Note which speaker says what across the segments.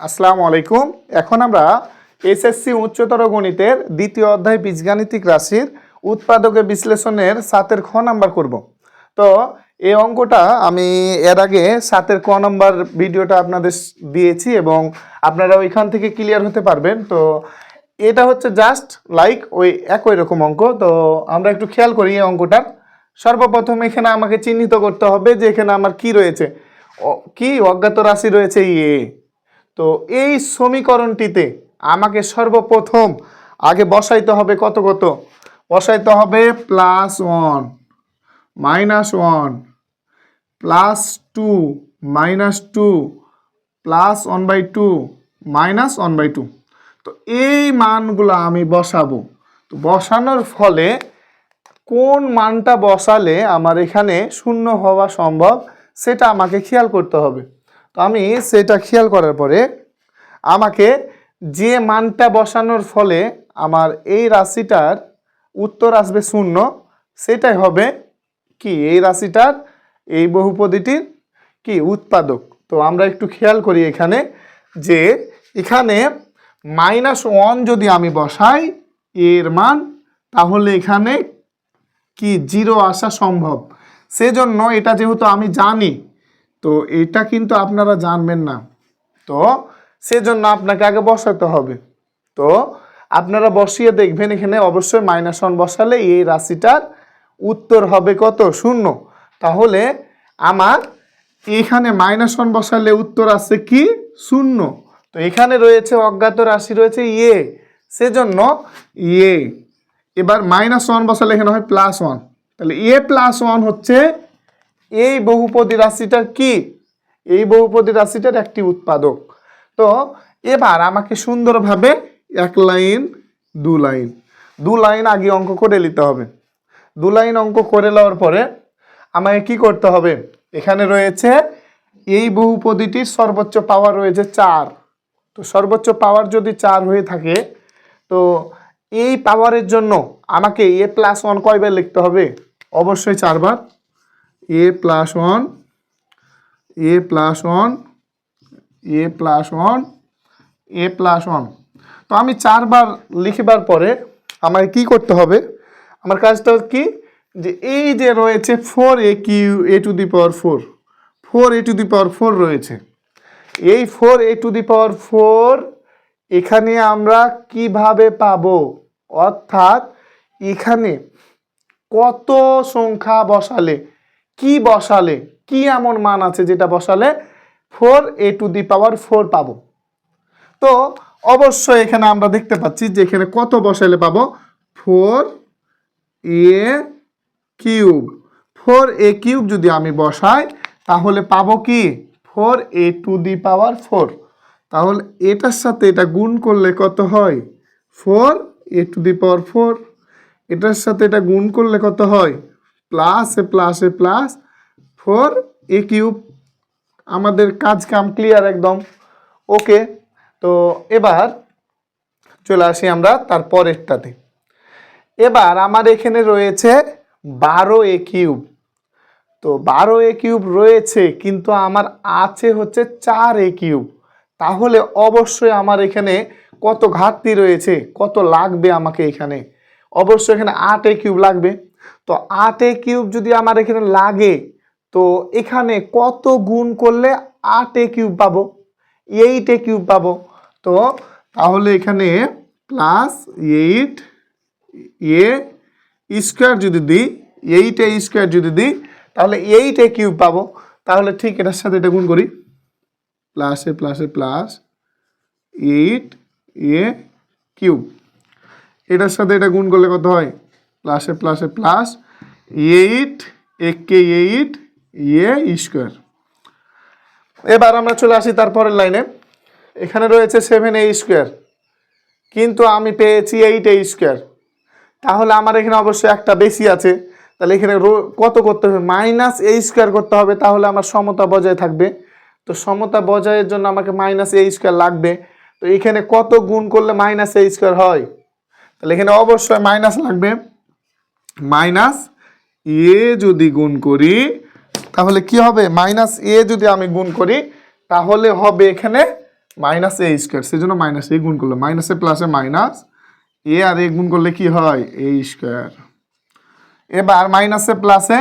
Speaker 1: আসসালামু আলাইকুম। এখন আমরা এসএসসি উচ্চতর গণিতের দ্বিতীয় অধ্যায় বীজগাণিতিক রাশির উৎপাদকে বিশ্লেষণের সাতের খ নাম্বার করব। তো এই অঙ্কটা আমি এর আগে সাতের ক নাম্বার ভিডিওটা আপনাদের দিয়েছি এবং আপনারা ওইখান থেকে ক্লিয়ার হতে পারবেন। তো এটা হচ্ছে জাস্ট লাইক ওই একই রকম অঙ্ক। তো আমরা একটু খেয়াল করি এই অঙ্কটার। সর্বপ্রথম এখানে আমাকে চিহ্নিত করতে হবে যে এখানে আমার কি রয়েছে। কি অজ্ঞাত রাশি রয়েছে ইয়ে তো এই সমীকরণটিতে আমাকে সর্বপ্রথম আগে বসাইতে হবে কত কত? বসাইতে হবে plus one minus one plus two minus two plus one by two minus one by two তো এই মানগুলো আমি বসাবো। তো বসানোর ফলে কোন মানটা বসালে আমার এখানে শূন্য হওয়া সম্ভব সেটা আমাকে খেয়াল করতে হবে। তো আমি সেটা খেয়াল করার পরে আমাকে যে মানটা বসানোর ফলে আমার এই রাশিটার উত্তর আসবে শূন্য, সেটাই হবে কি? এই রাশিটার এই বহুপদীটির কি? উৎপাদক। তো আমরা একটু খেয়াল করি এখানে যে এখানে মাইনাস ওয়ান যদি আমি বসাই, এর মান, তাহলে এখানে কি? জিরো আসা সম্ভব। সেজন্য এটা যেহেতু আমি জানি তো এটা কিন্তু আপনারা জানবেন না। তো সেজন্য আপনাকে আগে বসাতে হবে। তো আপনারা বসিয়ে দেখবেন এখানে অবশ্যই মাইনাস ওয়ান বসালে এই রাশিটার উত্তর হবে কত? শূন্য। তাহলে আমার এখানে মাইনাস ওয়ান বসালে উত্তর আছে কি? শূন্য। তো এখানে রয়েছে অজ্ঞাত রাশি, রয়েছে ইয়ে সেজন্য ইয়ে এবার মাইনাস ওয়ান বসালে এখানে হয় প্লাস ওয়ান তাহলে এ প্লাস ওয়ান হচ্ছে এই বহুপদী রাশিটার কি? এই বহুপদী রাশিটার একটি উৎপাদক। তো এবার আমাকে সুন্দরভাবে এক লাইন, দু লাইন দু লাইন আগে অঙ্ক করে নিতে হবে। দু লাইন অঙ্ক করে নেওয়ার পরে আমাকে কি করতে হবে? এখানে রয়েছে এই বহুপদীটির সর্বোচ্চ পাওয়ার রয়েছে চার। তো সর্বোচ্চ পাওয়ার যদি চার হয়ে থাকে, তো এই পাওয়ারের জন্য আমাকে এ প্লাস ওয়ান কয়বার লিখতে হবে? অবশ্যই চারবার। A plus one a plus one a plus one a plus one তো আমি চারবার লিখবার পরে আমাকে কি করতে হবে? আমার কাজটা কি? যে এই যে রয়েছে four a cube a to the power four four a to the power four রয়েছে। এই four a to the power four এখানে আমরা কীভাবে পাবো? অর্থাৎ এখানে কত সংখ্যা বসালে কি বসালে? কি এমন মান আছে যেটা বসালে four a to the power four পাবো? তো অবশ্যই এখানে আমরা দেখতে পাচ্ছি যে এখানে কত বসালে পাবো? Four a cube four a cube যদি আমি বসাই, তাহলে পাবো কি? Four a to the power four তাহলে এটার সাথে এটা গুণ করলে কত হয়? Four a to the power four এটার সাথে এটা গুণ করলে কত হয়? Plus a plus a plus four a cube আমাদের কাজ কাম ক্লিয়ার একদম। ওকে তো এবার চলে আসি আমরা তার পরেরটাতে। এবার আমার এখানে রয়েছে বারো এ কিউব তো বারো এ কিউব রয়েছে, কিন্তু আমার আছে হচ্ছে চার এ কিউব তাহলে অবশ্যই আমার এখানে কত ঘাটতি রয়েছে, কত লাগবে আমাকে এখানে? অবশ্যই এখানে আট এ কিউব লাগবে। তো আট এ কিউব যদি আমার এখানে লাগে, তো এখানে কত গুণ করলে আট এ কিউব পাবো? এইট কিউব পাবো। তো তাহলে এখানে প্লাস এইট এ স্কোয়ার যদি দিই এইট স্কোয়ার যদি দিই, তাহলে এইট কিউব পাবো। তাহলে ঠিক এটার সাথে এটা গুণ করি। প্লাসে প্লাসে প্লাস এইট এ কিউব। এটার সাথে এটা গুণ করলে কত হয়? প্লাসে প্লাসে প্লাস এইট, একে এইট, এ স্কোয়ার। এবার আমরা চলে আসি তারপরের লাইনে। এখানে রয়েছে সেভেন এ স্কোয়ার কিন্তু আমি পেয়েছি এইট এ স্কোয়ার তাহলে আমার এখানে অবশ্যই একটা বেশি আছে। তাহলে এখানে কত করতে হবে? মাইনাস এ স্কোয়ার করতে হবে, তাহলে আমার সমতা বজায় থাকবে। তো সমতা বজায়ের জন্য আমাকে মাইনাস এ স্কোয়ার লাগবে। তো এখানে কত গুণ করলে মাইনাস এ স্কোয়ার হয়? তাহলে এখানে অবশ্যই মাইনাস লাগবে। মাইনাস এ যদি গুণ করি, তাহলে কি হবে? মাইনাস এ যদি আমি গুণ করি, তাহলে হবে এখানে মাইনাস এ স্কোয়ার। সেই জন্য মাইনাস এ গুণ করল, মাইনাসে প্লাসে মাইনাস এ আর এ গুণ করলে কি হয়? A square. এবার মাইনাসে প্লাসে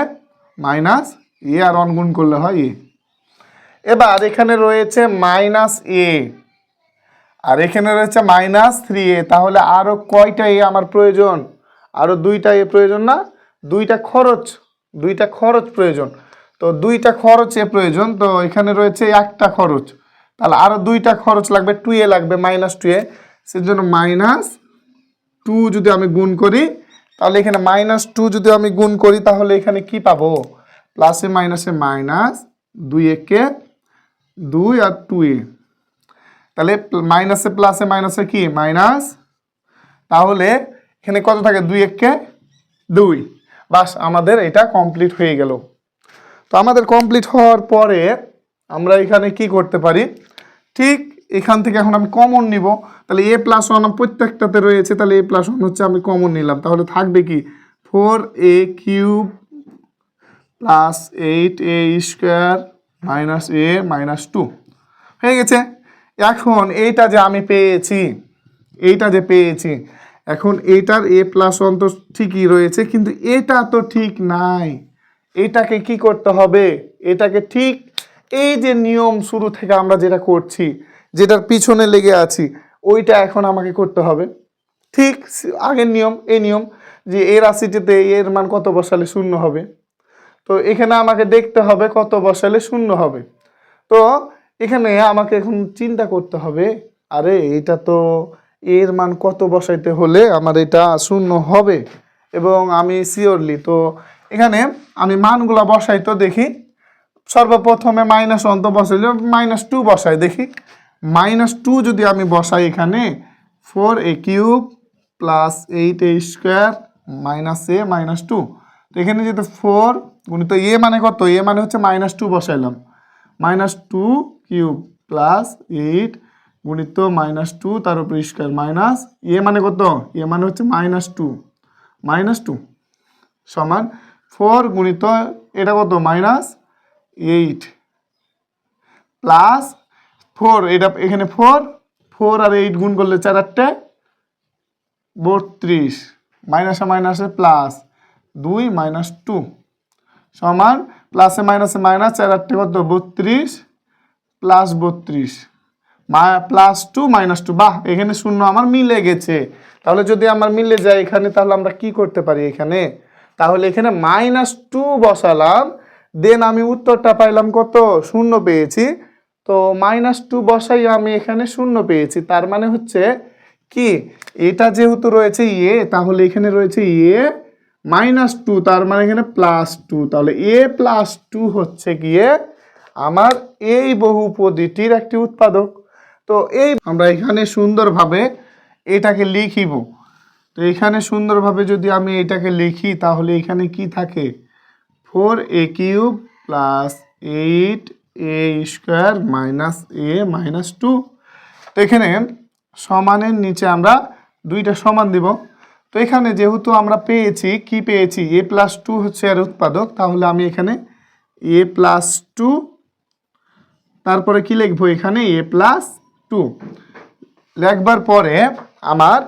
Speaker 1: মাইনাস এ আর অন গুণ করলে হয় এ। এবার এখানে রয়েছে মাইনাস এ। আর এখানে রয়েছে মাইনাস থ্রি এ। তাহলে আরও কয়টা এ আমার প্রয়োজন? আরও দুইটা এ প্রয়োজন না, দুইটা খরচ দুইটা খরচ প্রয়োজন। তো দুইটা খরচ এ প্রয়োজন, তো এখানে রয়েছে একটা খরচ। তাহলে আরও দুইটা খরচ লাগবে টু এ লাগবে মাইনাস টু এ। সেজন্য মাইনাস টু যদি আমি গুণ করি, তাহলে এখানে মাইনাস টু যদি আমি গুণ করি, তাহলে এখানে কি পাবো? প্লাসে মাইনাসে মাইনাস দুই একে দুই আর টু এ। তাহলে মাইনাসে প্লাসে মাইনাসে কি? মাইনাস তাহলে এখানে কত থাকে? দুই এককে দুই। বাস আমাদের এটা কমপ্লিট হয়ে গেল। তো আমাদের কমপ্লিট হওয়ার পরে আমরা এখানে কি করতে পারি? ঠিক এখান থেকে এখন আমি কমন নিব। তাহলে এ প্লাস ওয়ান প্রত্যেকটাতে রয়েছে, তাহলে এ প্লাস ওয়ান হচ্ছে আমি কমন নিলাম। তাহলে থাকবে কি? Four a cube plus eight a square minus a minus two হয়ে গেছে? এখন এইটা যে আমি পেয়েছি, এইটা যে পেয়েছি এখন এটার এ প্লাস ওয়ান তো ঠিকই রয়েছে, কিন্তু এটা তো ঠিক নাই। এটাকে কি করতে হবে? এটাকে ঠিক এই যে নিয়ম শুরু থেকে আমরা যেটা করছি, যেটার পিছনে লেগে আছি, ওইটা এখন আমাকে করতে হবে। ঠিক আগের নিয়ম, এই নিয়ম যে এ রাশিটিতে এর মান কত বসালে শূন্য হবে? তো এখানে আমাকে দেখতে হবে কত বসালে শূন্য হবে। তো এখানে আমাকে এখন চিন্তা করতে হবে, আরে এটা তো এর মান কত বসাইতে হলে আমার এটা শূন্য হবে? এবং আমি শিওরলি তো এখানে আমি মানগুলা বসাই তো দেখি। সর্বপ্রথমে মাইনাস ওয়ান তো বসাইলে মাইনাস টু বসাই দেখি। মাইনাস টু যদি আমি বসাই এখানে four a cube plus eight a square minus a minus two তো এখানে যেহেতু ফোর গুণিত এ মানে কত? এ মানে হচ্ছে minus two বসাইলাম। Minus two cube plus eight গুণিত মাইনাস টু, তার উপর স্কোয়ার মাইনাস এ মানে কত? এ মানে হচ্ছে মাইনাস টু। মাইনাস টু সমান ফোর গুণিত এটা কত? Minus eight plus four. এটা এখানে ফোর। ফোর আর এইট গুণ করলে চার আটটে বত্রিশ। মাইনাসে মাইনাসে প্লাস দুই মাইনাস টু সমান প্লাসে মাইনাসে মাইনাস চার আটটে কত? বত্রিশ প্লাস বত্রিশ। প্লাস টু মাইনাস টু বাহ, এখানে শূন্য আমার মিলে গেছে। তাহলে যদি আমার মিলে যায় এখানে, তাহলে আমরা কি করতে পারি এখানে? তাহলে এখানে মাইনাস টু বসালাম দেন আমি উত্তরটা পাইলাম কত? শূন্য পেয়েছি। তো মাইনাস টু বসাই আমি এখানে শূন্য পেয়েছি। তার মানে হচ্ছে কি? এটা যেহেতু রয়েছে এ তাহলে এখানে রয়েছে এ মাইনাস টু তার মানে এখানে প্লাস টু তাহলে এ প্লাস টু হচ্ছে গিয়ে আমার এই বহুপদীটির একটি উৎপাদক। তো এই আমরা এখানে সুন্দরভাবে এটাকে লিখিব। তো এখানে সুন্দরভাবে যদি আমি এটাকে লিখি, তাহলে এখানে কি থাকে? Four a cube plus eight a square minus a minus two. তো এখানে সমানের নিচে আমরা দুইটা সমান দিব। তো এখানে যেহেতু আমরা পেয়েছি, কি পেয়েছি? এ প্লাস টু হচ্ছে এর উৎপাদক। তাহলে আমি এখানে এ প্লাস টু, তারপরে কি লিখব? এখানে এ প্লাস টু লেখবার পরে আমার,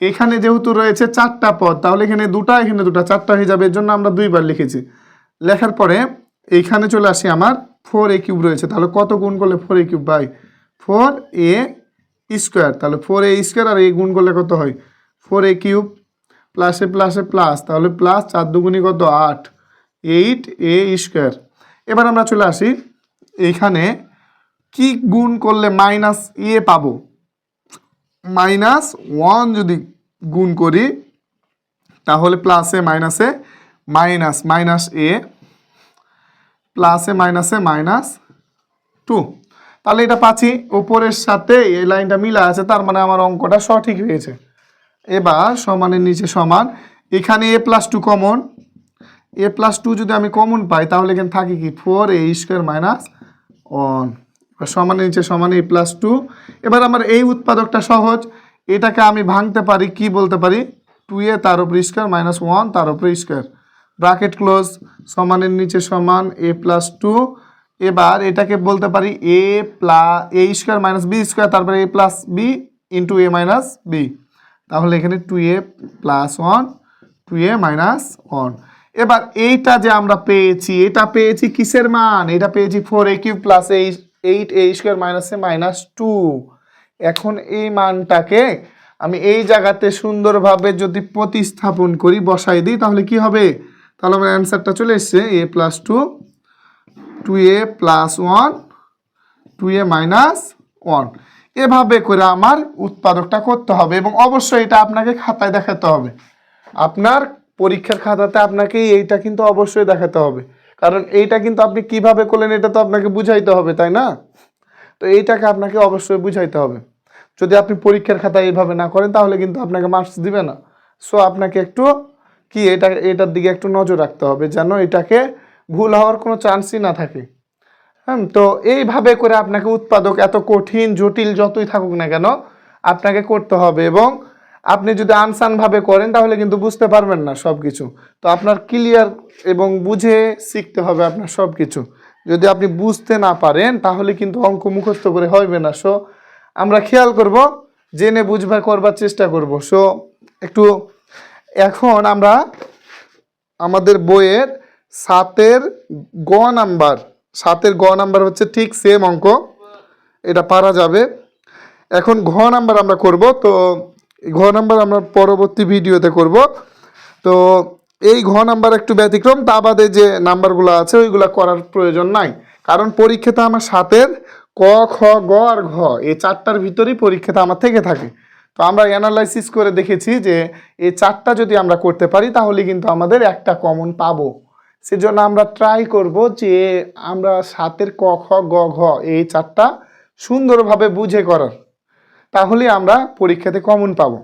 Speaker 1: এখানে যেহেতু রয়েছে চারটা পদ, তাহলে এখানে দুটা এখানে দুটা, চারটা হয়ে যাবে এর জন্য আমরা দুইবার লিখেছি। লেখার পরে এইখানে চলে আসি আমার ফোর এ কিউব রয়েছে, তাহলে কত গুণ করলে four a cube by four a square, তাহলে ফোর এ স্কোয়ার আর এ গুণ করলে কত হয়? ফোর এ কিউব প্লাসে প্লাসে প্লাস, তাহলে প্লাস চার দুগুণি কত? আট। Eight a square. এবার আমরা চলে আসি, এইখানে কি গুণ করলে মাইনাস এ পাবো? মাইনাস ওয়ান যদি গুণ করি, তাহলে প্লাসে মাইনাসে মাইনাস মাইনাস এ প্লাসে মাইনাসে মাইনাস টু তাহলে এটা পাচ্ছি। ওপরের সাথে এই লাইনটা মিলা আছে, তার মানে আমার অঙ্কটা সঠিক হয়েছে। এবার সমানের নিচে সমান, এখানে a plus two common a plus two যদি আমি কমন পাই, তাহলে এখানে থাকি কি? Four a square minus one সমানের নিচে সমান এ প্লাস টু এবার আমার এই উৎপাদকটা সহজ। এটাকে আমি ভাঙতে পারি, কি বলতে পারি? টু এ তার উপর স্কোয়ার মাইনাস ওয়ান তার উপর স্কোয়ার ব্রাকেট ক্লোজ সমানের নিচে সমান এ প্লাস টু এবার এটাকে বলতে পারি a plus a square minus b square তারপরে a plus b into a minus b তাহলে এখানে two a plus one two a minus one এবার এইটা যে আমরা পেয়েছি, এটা পেয়েছি কিসের মান? এটা পেয়েছি four a cube plus eight a square minus minus two. এখন এই মানটাকে আমি এই জায়গাতে সুন্দরভাবে যদি প্রতিস্থাপন করি, বসাই দিই, তাহলে কি হবে? তাহলে আমার অ্যান্সারটা চলে এসছে, a plus two two a plus one, two a minus one. এভাবে করে আমার উৎপাদকটা করতে হবে এবং অবশ্যই এটা আপনাকে খাতায় দেখাতে হবে। আপনার পরীক্ষার খাতাতে আপনাকে এইটা কিন্তু অবশ্যই দেখাতে হবে। কারণ এইটা কিন্তু আপনি কীভাবে করলেন এটা তো আপনাকে বুঝাইতে হবে, তাই না? তো এইটাকে আপনাকে অবশ্যই বুঝাইতে হবে। যদি আপনি পরীক্ষার খাতায় এইভাবে না করেন, তাহলে কিন্তু আপনাকে মার্কস দিবে না। সো আপনাকে একটু কি এটা, এটার দিকে একটু নজর রাখতে হবে যেন এটাকে ভুল হওয়ার কোনো চান্সই না থাকে। হ্যাঁ তো এইভাবে করে আপনাকে উৎপাদক এত কঠিন, জটিল যতই থাকুক না কেন, আপনাকে করতে হবে এবং আপনি যদি আনসানভাবে করেন, তাহলে কিন্তু বুঝতে পারবেন না সব কিছু তো আপনার ক্লিয়ার এবং বুঝে শিখতে হবে আপনার সব কিছু যদি আপনি বুঝতে না পারেন, তাহলে কিন্তু অঙ্ক মুখস্থ করে হবে না। সো আমরা খেয়াল করব, জেনে বুঝবার, করবার চেষ্টা করব। সো একটু, এখন আমরা আমাদের বইয়ের সাতের গ নাম্বার, সাতের গ নাম্বার হচ্ছে ঠিক সেম অঙ্ক। এটা পারা যাবে। এখন ঘ নাম্বার আমরা করব। তো ঘ নাম্বার আমরা পরবর্তী ভিডিওতে করব। তো এই ঘ নাম্বার একটু ব্যতিক্রম, তা বাদে যে নাম্বারগুলো আছে ওইগুলো করার প্রয়োজন নাই। কারণ পরীক্ষাতে আমার সাতের ক, খ, গ আর ঘ, এই চারটার ভিতরেই পরীক্ষাতে আমার থেকে থাকে। তো আমরা অ্যানালাইসিস করে দেখেছি যে এই চারটা যদি আমরা করতে পারি, তাহলে কিন্তু আমাদের একটা কমন পাবো। সেজন্য আমরা ট্রাই করব যে আমরা সাতের ক, খ, গ, ঘ, এই চারটা সুন্দরভাবে বুঝে করার। তাহলে আমরা পরীক্ষাতে কমন পাবো।